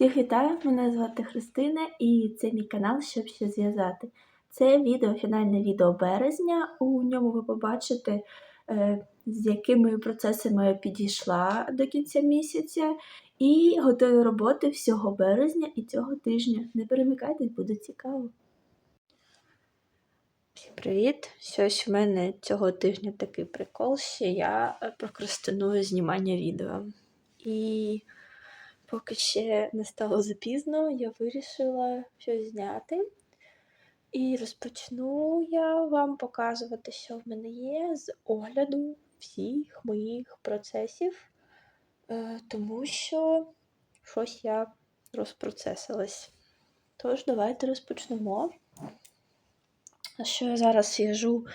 Всіх вітаю! Мене звати Христина і це мій канал, щоб ще зв'язати. Це відео, фінальне відео березня. У ньому ви побачите, е, з якими процесами я підійшла до кінця місяця, і готові роботи всього березня і цього тижня. Не перемикайтесь, буде цікаво. Всім привіт! Щось в мене цього тижня такий прикол, що я е, прокрастиную знімання відео. І поки ще не стало запізно, я вирішила щось зняти. І розпочну я вам показувати, що в мене є з огляду всіх моїх процесів, е, тому що щось я розпроцесилась. Тож, давайте розпочнемо. А що я зараз в'яжу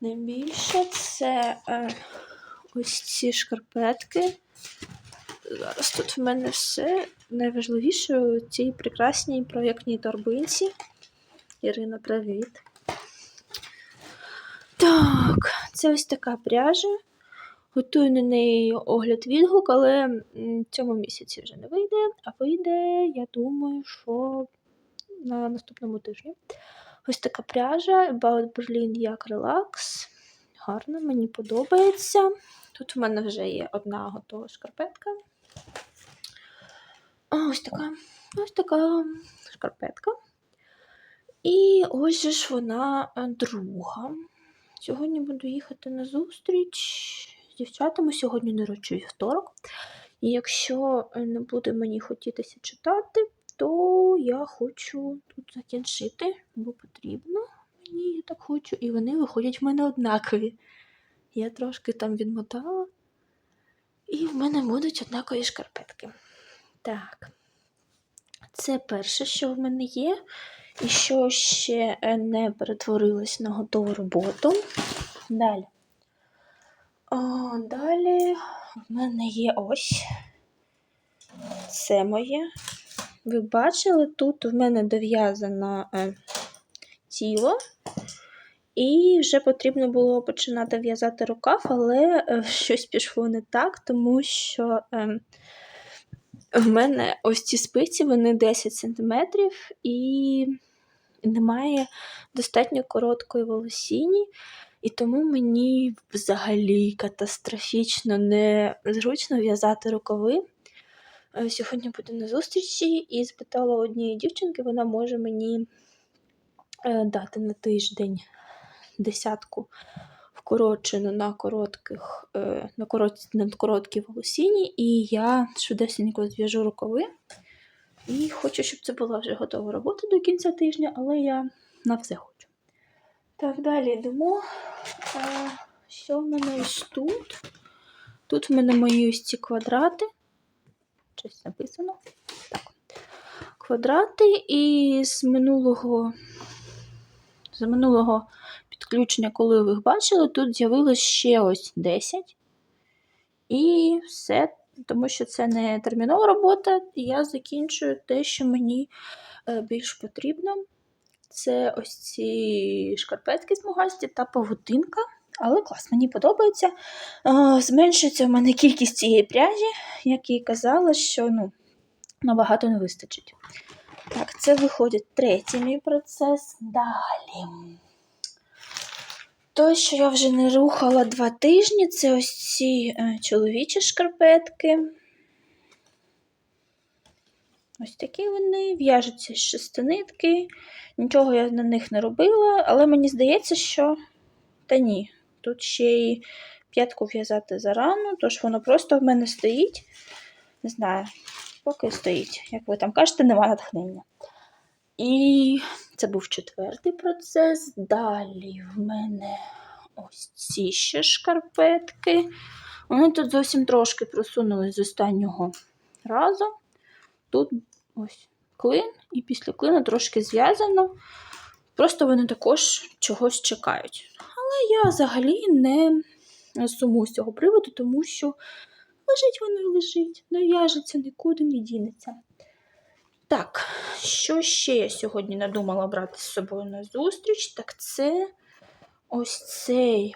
найбільше, це е, ось ці шкарпетки. Зараз тут в мене все найважливіше у цій прекрасній проєктній торбинці. Ірина, привіт. Так, це ось така пряжа. Готую на неї огляд відгук, але цьому місяці вже не вийде, а вийде, я думаю, що на наступному тижні. Ось така пряжа About Berlin як Relax. Гарно, мені подобається. Тут в мене вже є одна готова шкарпетка. Ось така ось така шкарпетка. І ось ж вона друга. Сьогодні буду їхати на зустріч з дівчатами. Сьогодні, до речі, вівторок. І якщо не буде мені хотітися читати, то я хочу тут закінчити, бо потрібно. Мені я так хочу. І вони виходять в мене однакові. Я трошки там відмотала. І в мене будуть однакові шкарпетки. Так, це перше, що в мене є, і що ще не перетворилось на готову роботу. Далі. О, Далі в мене є ось. Це моє. Ви бачили, тут в мене дов'язано е, тіло, і вже потрібно було починати в'язати рукав, але е, щось пішло не так, тому що. Е, в мене ось ці спиці, вони 10 см, і немає достатньо короткої волосіні, і тому мені взагалі катастрофічно незручно в'язати рукави. Е, сьогодні буду на зустрічі і спитала однієї дівчинки, вона може мені е, дати на тиждень десятку вкорочено на коротких, е, на короткі, на короткі волосіні, і я швидесенько зв'яжу рукави. І хочу, щоб це була вже готова робота до кінця тижня, але я на все хочу. Так, далі йдемо. Що в мене ось тут? Тут в мене мої ось ці квадрати. Щось написано. Так. Квадрати, і з минулого, з минулого підключення, коли ви їх бачили, тут з'явилось ще ось 10. І все, тому що це не термінова робота, і я закінчую те, що мені е, більш потрібно. Це ось ці шкарпетки смугасті та павутинка. Але клас, мені подобається. Е, зменшується в мене кількість цієї пряжі, як і казала, що ну, набагато не вистачить. Так, це виходить третій мій процес. Далі. Той, що я вже не рухала два тижні, це ось ці е, чоловічі шкарпетки. Ось такі вони, в'яжуться з шестинитки. Нічого я на них не робила, але мені здається, що та ні, тут ще й п'ятку в'язати зарано, тож воно просто в мене стоїть. Не знаю, поки стоїть. Як ви там кажете, нема натхнення. І це був четвертий процес. Далі в мене ось ці ще шкарпетки. Вони тут зовсім трошки просунулись з останнього разу. Тут ось клин, і після клину трошки зв'язано. Просто вони також чогось чекають. Але я взагалі не суму з цього приводу, тому що лежить воно і лежить, не в'яжеться, нікуди не дінеться. Так, що ще я сьогодні надумала брати з собою на зустріч, так це ось цей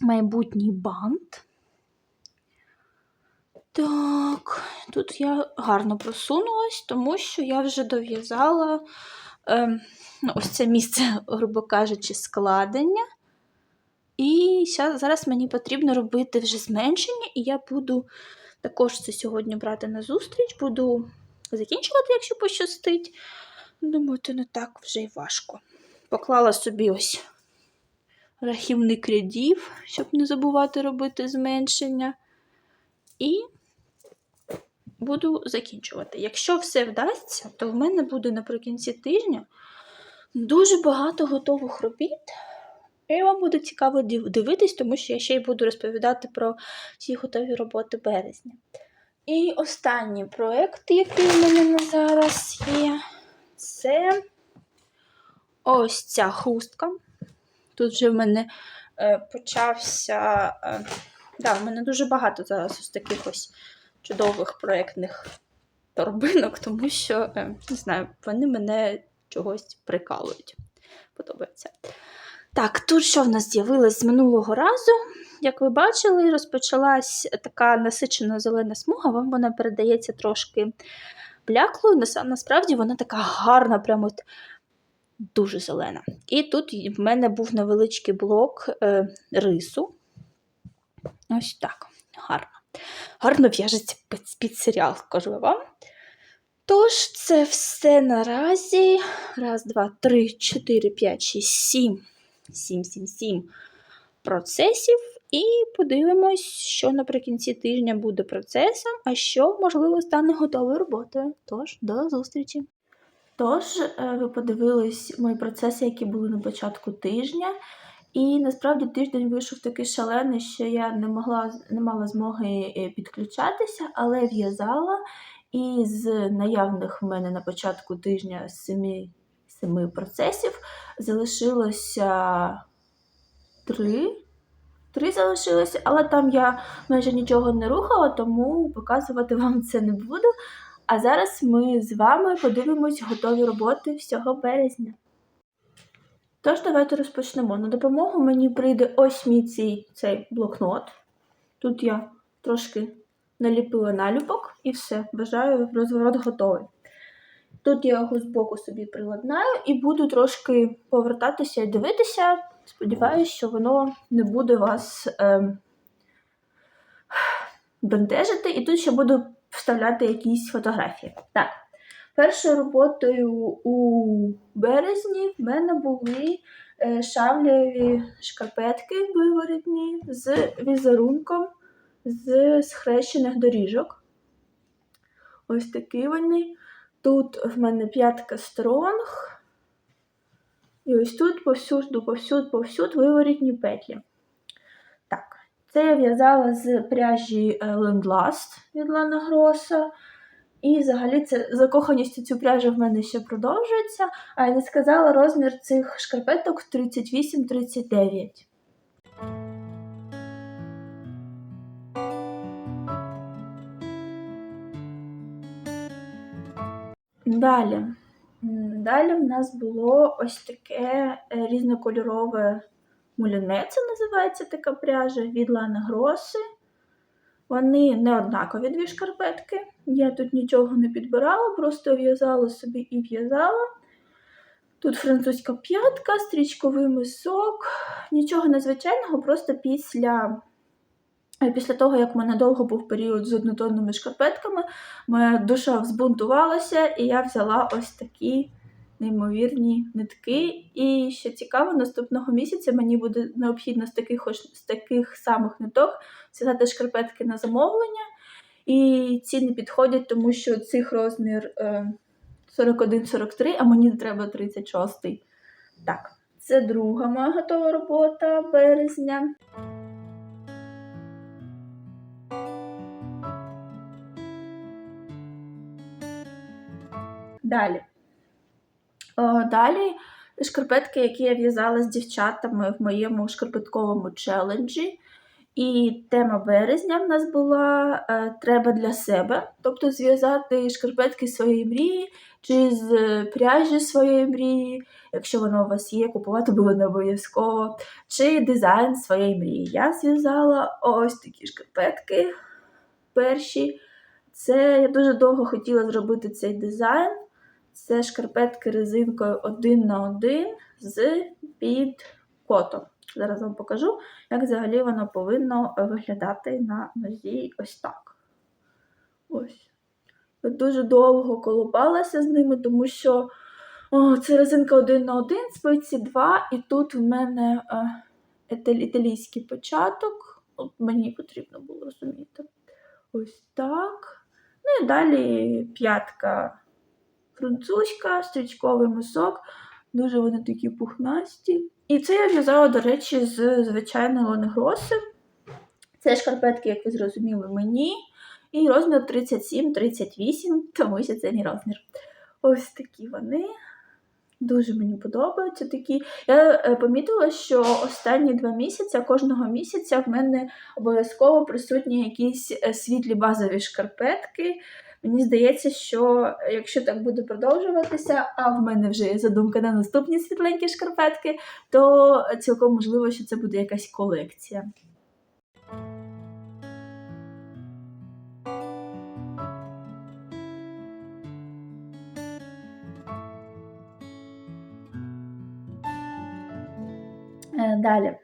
майбутній бант. Так, тут я гарно просунулась, тому що я вже дов'язала ну, ось це місце, грубо кажучи, складення. І зараз мені потрібно робити вже зменшення, і я буду також це сьогодні брати на зустріч, буду закінчувати, якщо пощастить. Думаю, це не так вже й важко. Поклала собі ось рахівник рядів, щоб не забувати робити зменшення. І буду закінчувати. Якщо все вдасться, то в мене буде наприкінці тижня дуже багато готових робіт. І вам буде цікаво дивитись, тому що я ще й буду розповідати про ці готові роботи березня. І останній проєкт, який в мене на зараз є, це ось ця хустка. Тут вже в мене е, почався. Е, да, в мене дуже багато зараз ось таких ось чудових проєктних торбинок, тому що, е, не знаю, вони мене чогось прикалують. Подобається. Так, тут що в нас з'явилось з минулого разу? Як ви бачили, розпочалась така насичена зелена смуга, вам вона передається трошки бляклою. Насправді вона така гарна, прямо от дуже зелена. І тут в мене був невеличкий блок е, рису. Ось так, гарно. Гарно в'яжеться під, під серіал, кажу вам. Тож, це все наразі. Раз, два, три, чотири, п'ять, шість, сім. Сім, сім, сім процесів. І подивимось, що наприкінці тижня буде процесом, а що, можливо, стане готовою роботою. Тож, до зустрічі! Тож, е, ви подивились мої процеси, які були на початку тижня. І насправді тиждень вийшов такий шалений, що я не могла не мала змоги е, підключатися, але в'язала. І з наявних в мене на початку тижня семи, семи процесів залишилося три. Три залишилося, але там я майже нічого не рухала, тому показувати вам це не буду. А зараз ми з вами подивимось готові роботи всього березня. Тож, давайте розпочнемо. На допомогу мені прийде ось мій цей, цей блокнот. Тут я трошки наліпила наліпок і все. Бажаю розворот готовий. Тут я його збоку собі приладнаю і буду трошки повертатися і дивитися. Сподіваюсь, що воно не буде вас ем, бентежити. І тут ще буду вставляти якісь фотографії. Так, першою роботою у березні в мене були е, шавлеві шкарпетки виворітні з візерунком з схрещених доріжок. Ось такі вони. Тут в мене п'ятка стронг. І ось тут повсюду, повсюду, повсюду виворітні петлі. Так, це я в'язала з пряжі е, Lendlast від Лана Гроса. І взагалі це закоханість у цю пряжу в мене ще продовжується. А я не сказала розмір цих шкарпеток 38-39. Далі. Далі в нас було ось таке е, різнокольорове муліне, це називається така пряжа від Лана Гроси. Вони не однакові дві шкарпетки. Я тут нічого не підбирала, просто в'язала собі і в'язала. Тут французька п'ятка, стрічковий мисок. Нічого незвичайного, просто після, після того, як в мене довго був період з однотонними шкарпетками, моя душа взбунтувалася, і я взяла ось такі неймовірні нитки. І що цікаво, наступного місяця мені буде необхідно з таких, з таких самих ниток зв'язати шкарпетки на замовлення. І ці не підходять, тому що цих розмір е, 41-43, а мені треба 36. Так, це друга моя готова робота березня. Далі. Далі шкарпетки, які я в'язала з дівчатами в моєму шкарпетковому челенджі. І тема березня в нас була е, треба для себе, тобто зв'язати шкарпетки своєї мрії чи з е, пряжі своєї мрії, якщо вона у вас є, купувати було не обов'язково, чи дизайн своєї мрії. Я зв'язала ось такі шкарпетки. перші. Це я дуже довго хотіла зробити цей дизайн. Це шкарпетки резинкою один на один з під котом. Зараз вам покажу, як взагалі воно повинно виглядати на нозі ось так. Ось. Я дуже довго колупалася з ними, тому що о, це резинка один на один, спиці 2, і тут в мене е, італійський початок. От мені потрібно було розуміти. Ось так. Ну і далі п'ятка французька, стрічковий мисок. Дуже вони такі пухнасті. І це я в'язала, до речі, з звичайної лонегроси. Це шкарпетки, як ви зрозуміли, мені. І розмір 37-38, тому що це мій розмір. Ось такі вони. Дуже мені подобаються такі. Я е, помітила, що останні два місяці, кожного місяця в мене обов'язково присутні якісь е, світлі базові шкарпетки. Мені здається, що якщо так буде продовжуватися, а в мене вже є задумка на наступні світленькі шкарпетки, то цілком можливо, що це буде якась колекція. Е, Далі.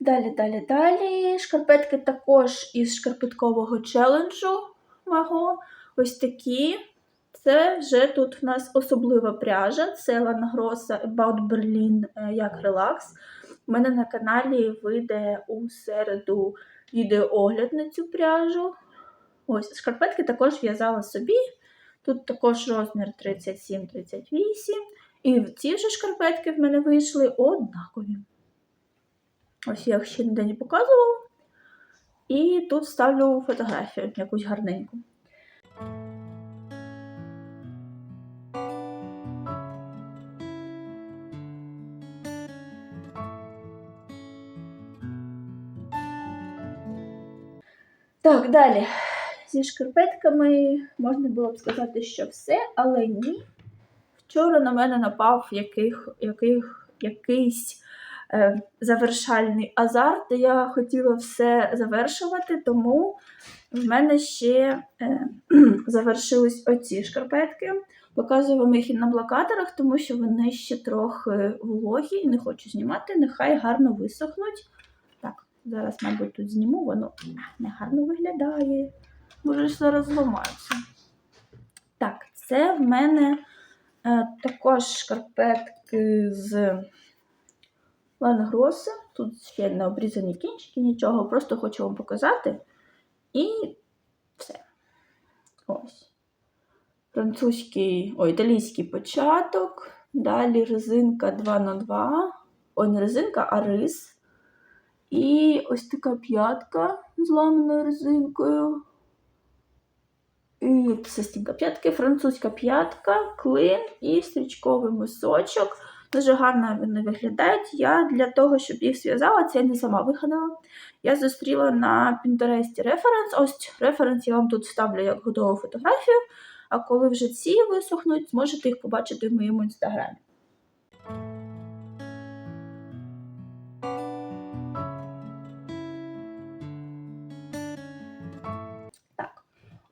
Далі, далі, далі. Шкарпетки також із шкарпеткового челенджу мого. Ось такі. Це вже тут в нас особлива пряжа. Це Langrosa About Berlin е, як релакс. У мене на каналі вийде у середу відеоогляд на цю пряжу. Ось, шкарпетки також в'язала собі. Тут також розмір 37-38. І ці вже шкарпетки в мене вийшли однакові. Ось я їх ще ніде не показувала. І тут ставлю фотографію якусь гарненьку. Так, далі. Зі шкарпетками можна було б сказати, що все, але ні. Вчора на мене напав яких, яких, якийсь завершальний азарт. Я хотіла все завершувати, тому в мене ще е, завершились оці шкарпетки. Показую вам їх і на блокаторах, тому що вони ще трохи вологі і не хочу знімати, нехай гарно висохнуть. Так, зараз, мабуть, тут зніму, воно не гарно виглядає. Може, зараз зламаються. Так, це в мене е, також шкарпетки з Лангроса. Тут ще не обрізані кінчики, нічого, просто хочу вам показати. І все. Ось. Французький, ой, італійський початок. Далі резинка 2х2. Ой, не резинка, а рис. І ось така п'ятка з ламаною резинкою. І це стінка п'ятки, французька п'ятка, клин і стрічковий мисочок. Дуже гарно вони виглядають. Я для того, щоб їх зв'язала, це я не сама вигадала. Я зустріла на Pinterest референс. Ось референс я вам тут ставлю як готову фотографію. А коли вже ці висохнуть, зможете їх побачити в моєму інстаграмі. Так,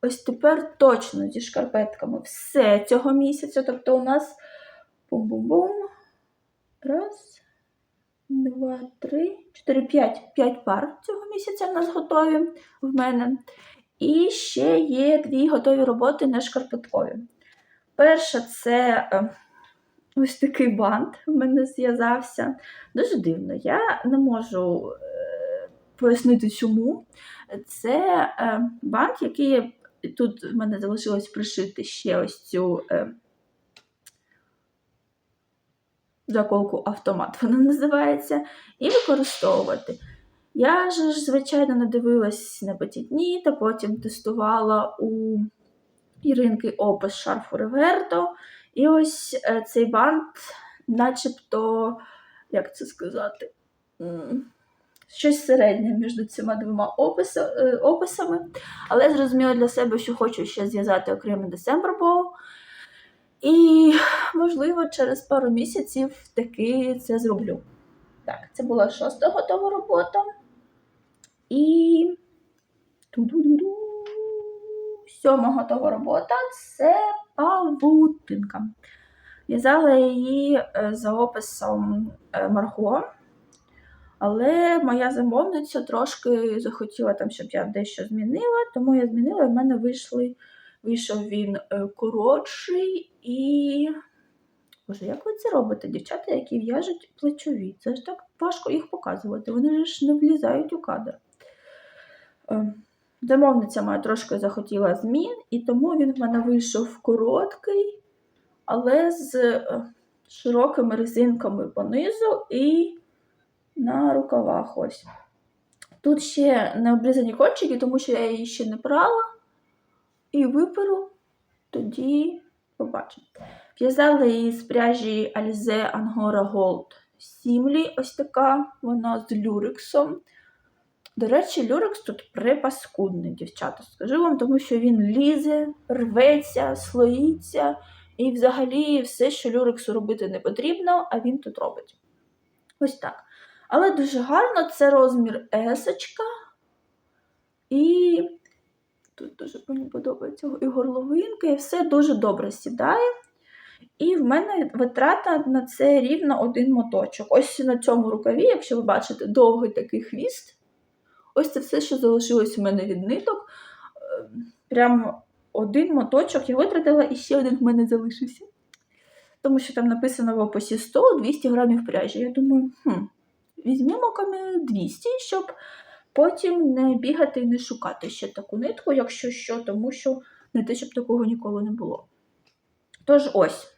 ось тепер точно зі шкарпетками все цього місяця. Тобто у нас бум-бум-бум. Раз, два, три, чотири, п'ять. П'ять пар цього місяця в нас готові в мене. І ще є дві готові роботи не шкарпеткові. Перша це е, ось такий бант в мене зв'язався. Дуже дивно, я не можу е, пояснити чому. Це е, бант, який тут в мене залишилось пришити ще ось цю е, заколку автомат, вона називається, і використовувати. Я ж, звичайно, не дивилась на дні, та потім тестувала у Іринки опис шарфу Реверто. І ось е, цей бант, начебто, як це сказати, щось середнє між цими двома е, описами. Але зрозуміла для себе, що хочу ще зв'язати окремий December Bow. І, можливо, через пару місяців таки це зроблю. Так, це була шоста готова робота. І. Сьома готова робота це павутинка. В'язала її е, за описом е, Марго, але моя замовниця трошки захотіла там, щоб я дещо змінила, тому я змінила, і в мене вийшли, вийшов він е, коротший і. Боже, як ви це робите, дівчата, які в'яжуть плечові? Це ж так важко їх показувати, вони ж не влізають у кадр. Е, Замовниця моя трошки захотіла змін, і тому він в мене вийшов короткий, але з е, широкими резинками понизу і на рукавах ось. Тут ще не обрізані кончики, тому що я її ще не прала. І виперу, тоді побачимо. В'язала її з пряжі Alize Angora Gold Сімлі. Ось така вона з люрексом. До речі, люрекс тут припаскудний, дівчата. Скажу вам, тому що він лізе, рветься, слоїться, і взагалі все, що люрексу робити не потрібно, а він тут робить. Ось так. Але дуже гарно це розмір есочка. І тут дуже мені подобається і горловинка, і все дуже добре сідає. І в мене витрата на це рівно один моточок. Ось на цьому рукаві, якщо ви бачите, довгий такий хвіст. Ось це все, що залишилось у мене від ниток. Е, Прям один моточок я витратила, і ще один в мене залишився. Тому що там написано в описі 100-200 грамів пряжі. Я думаю, хм, візьмемо камі 200, щоб потім не бігати і не шукати ще таку нитку, якщо що, тому що не те, щоб такого ніколи не було. Тож ось,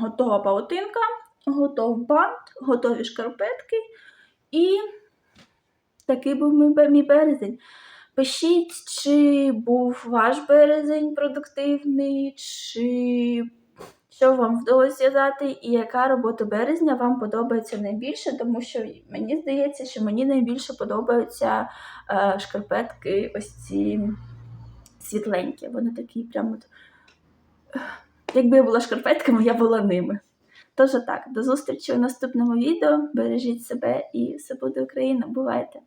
готова паутинка, готов бант, готові шкарпетки і такий був мій березень. Пишіть, чи був ваш березень продуктивний, чи що вам вдалося зв'язати, і яка робота березня вам подобається найбільше, тому що мені здається, що мені найбільше подобаються е, шкарпетки ось ці світленькі. Вони такі прямо. Якби я була шкарпетками, я була ними. Тож так, до зустрічі у наступному відео. Бережіть себе і все буде Україна. Бувайте!